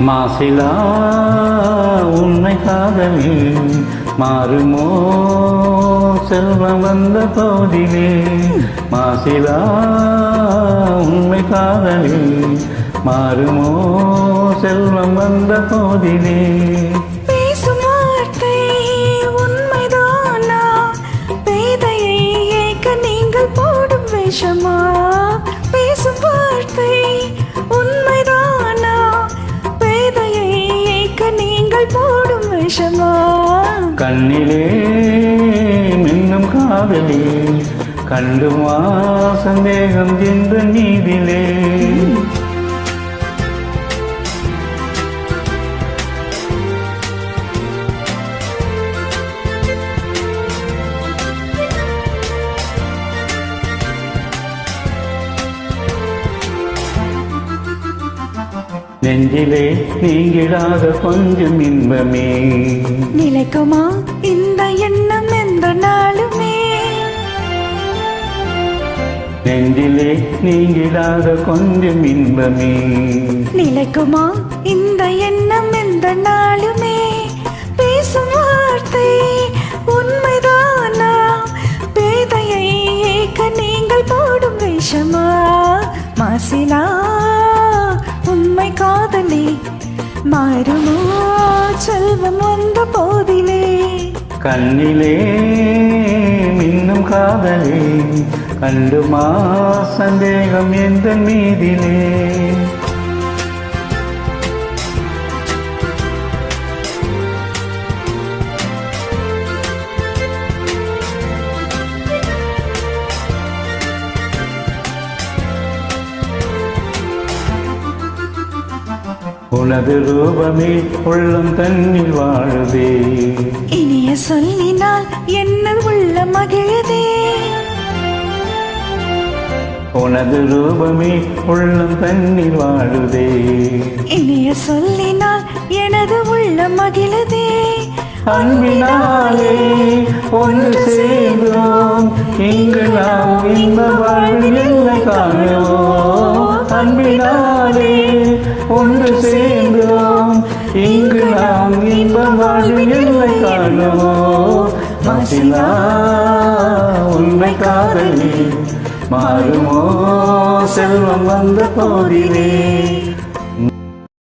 மாசிலா உண்மை காதலே மாறுமோ? செல்வம் வந்த போதிலே மாசிலா உண்மை காதலே மாறுமோ? செல்வம் வந்த போதிலே. நிமிஷமா கண்ணிலே மின்னும் காதலே கண்டுமா சந்தேகம் என்று நீதிலே. நெஞ்சிலே நீங்கிடாத கொஞ்சம் இன்பமே. நிலைக்குமா? இந்த எண்ணம் எந்த நாளுமே. நெஞ்சிலே நீங்கிடாத கொஞ்சம் இன்பமே. நிலைக்குமா? இந்த எண்ணம் எந்த நாளுமே. காதலே மாறுமோ செல்வம் வந்த போதிலே கண்ணிலே மின்னும் காதலே கண்டுமா சந்தேகம் எந்த மீதிலே உனது ரூபமே உள்ளம் தன்னில் வாழுதே இனிய சொல்லினால் என்ன உள்ள மகிழுதே உனது ரூபமே உள்ளம் தன்னில் வாழுதே இனிய சொல்லினால் எனது உள்ள மகிழுதே அன்பினாலே ஒன்று சேர்ந்தோம். இங்கு நாம் இன்ப வாழ்வில் காணுவோம் அன்பினாலே ஒன்று சேர்ந்தோம். இங்கு நாம் இன்பம் வாழ்வில் இல்லை காணுவோம் மசிலா உண்மை காதலி மாறுமோ? செல்வம் வந்த போதிலே.